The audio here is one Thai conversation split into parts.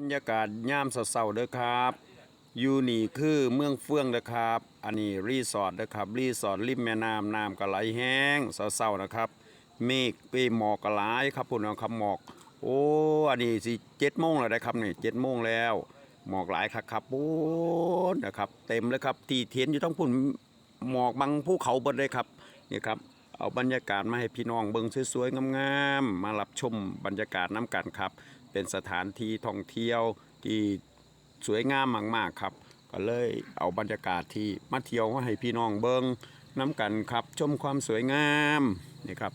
บรรยากาศย่ามเศร้าเด้อครับอยู่นี่คือเมืองเฟื่องเด้อครับ อันนี้รีสอร์ทเด้อครับ รีสอร์ทริมแม่น้ำน้ำก็ไหลแห้งเศร้าๆนะครับ เมฆเปหมอกก็หลายครับพุ่นเอาครับหมอก โอ้อันนี้สิเจ็ดโมงแล้วนะครับนี่เจ็ดโมงแล้ว หมอกหลายครับครับปูนนะครับ เต็มเลยครับ ที่เทียนอยู่ต้องพุ่นหมอกบังภูเขาบดเลยครับนี่ครับ เอาบรรยากาศมาให้พี่น้องเบิ่งสวยๆงามๆมารับชมบรรยากาศน้ำกันครับ เป็นสถานที่ท่องเที่ยวที่สวยงามมากๆครับ ก็เลยเอาบรรยากาศที่มาเที่ยวมาให้พี่น้องเบิ่งน้ำกันครับ ชมความสวยงามนี่ครับ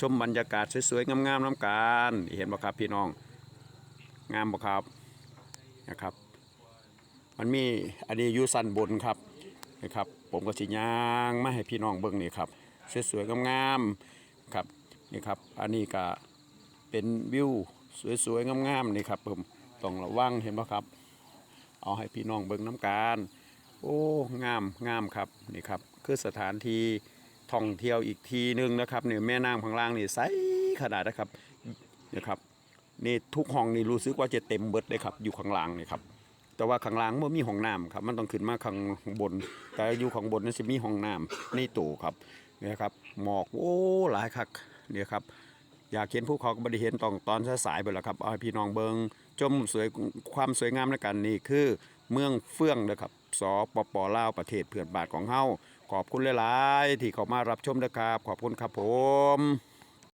ชมบรรยากาศสวยๆงามๆน้ำกันเห็นบ่ครับพี่น้องงามบ่ครับนะครับ มันมีอันนี้อยู่สันบนครับนะครับ ผมก็สิย่างมาให้พี่น้องเบิ่งนี่ครับ สวยๆงามๆครับนี่ครับอันนี้ก็เป็นวิวสวยๆงามๆนี่ครับผมต้องระวังเห็นบ่ครับ เอาให้พี่น้องเบิ่งน้ำการโอ้งามงามครับนี่ครับคือสถานที่ท่องเที่ยวอีกทีหนึงนะครับเนี่ยแม่น้ำข้างล่างนี่ใสขนาดนะครับนี่ครับนี่ทุกห้องนี่รู้สึกว่าจะเต็มเบิดเลยครับอยู่ข้างล่างนี่ครับแต่ว่าข้างล่างมันมีห้องน้ำครับมันต้องขึ้นมาข้างบน แต่อยู่ข้างบนนั่นสิมีห้องน้ำในตู้ครับ เนี่ยครับหมอกโอ้หลายคักเนี่ยครับอยากเห็นภูเขาก็บ่ได้เห็นตอนตอนสายๆไปแล้วครับเอาให้พี่น้องเบิงชมสวยความสวยงามแล้วกันนี่คือเมืองเฟื่องนะครับสปปลาวประเทศเพื่อนบ้านของเฮาขอบคุณหลายๆที่เข้ามารับชมนะครับ ขอบคุณครับผม